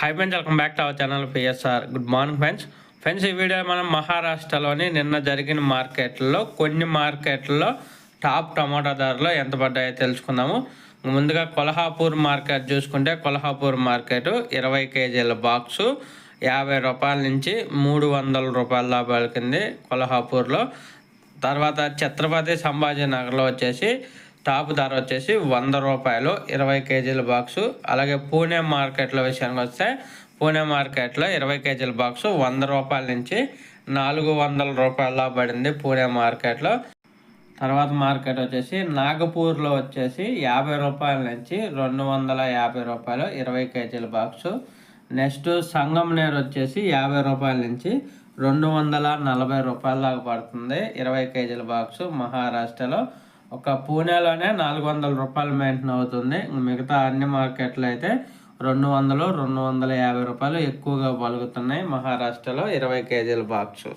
Hi friends welcome back to our channel PSR good morning friends friends ఈ video మనం మహారాష్ట్రలోని నిన్న జరిగిన మార్కెట్లో కొన్ని మార్కెట్లో టాప్ టమాటా ధరలు ఎంత పడ్డాయో తెలుసుకుందాము. ముందుగా కొల్హాపూర్ మార్కెట్ చూసుకుంటే కొల్హాపూర్ మార్కెట్ ఇరవై కేజీల బాక్సు యాభై రూపాయల నుంచి మూడు వందల రూపాయల దాకా పలికింది కొల్హాపూర్లో. తర్వాత ఛత్రపతి సంభాజీ నగర్లో వచ్చేసి టాప్ ధర వచ్చేసి వంద రూపాయలు ఇరవై కేజీల బాక్సు. అలాగే పూణే మార్కెట్లో విషయానికి వస్తే పూణే మార్కెట్లో ఇరవై కేజీల బాక్సు వంద రూపాయల నుంచి నాలుగు వందల రూపాయల పడింది పూణే మార్కెట్లో. తర్వాత మార్కెట్ వచ్చేసి నాగపూర్లో వచ్చేసి యాభై రూపాయల నుంచి రెండు వందల యాభై రూపాయలు ఇరవై కేజీల బాక్సు. నెక్స్ట్ సంగంనేర్ వచ్చేసి యాభై రూపాయల నుంచి రెండు వందల నలభై రూపాయల దాకా పడుతుంది. ఇరవై కేజీల బాక్సు మహారాష్ట్రలో. ఒక పూణేలోనే నాలుగు వందల రూపాయలు మెయింటైన్ అవుతుంది. మిగతా అన్ని మార్కెట్లు అయితే రెండు వందలు రెండు వందల యాభై రూపాయలు ఎక్కువగా పలుకుతున్నాయి మహారాష్ట్రలో ఇరవై కేజీల బాక్సు.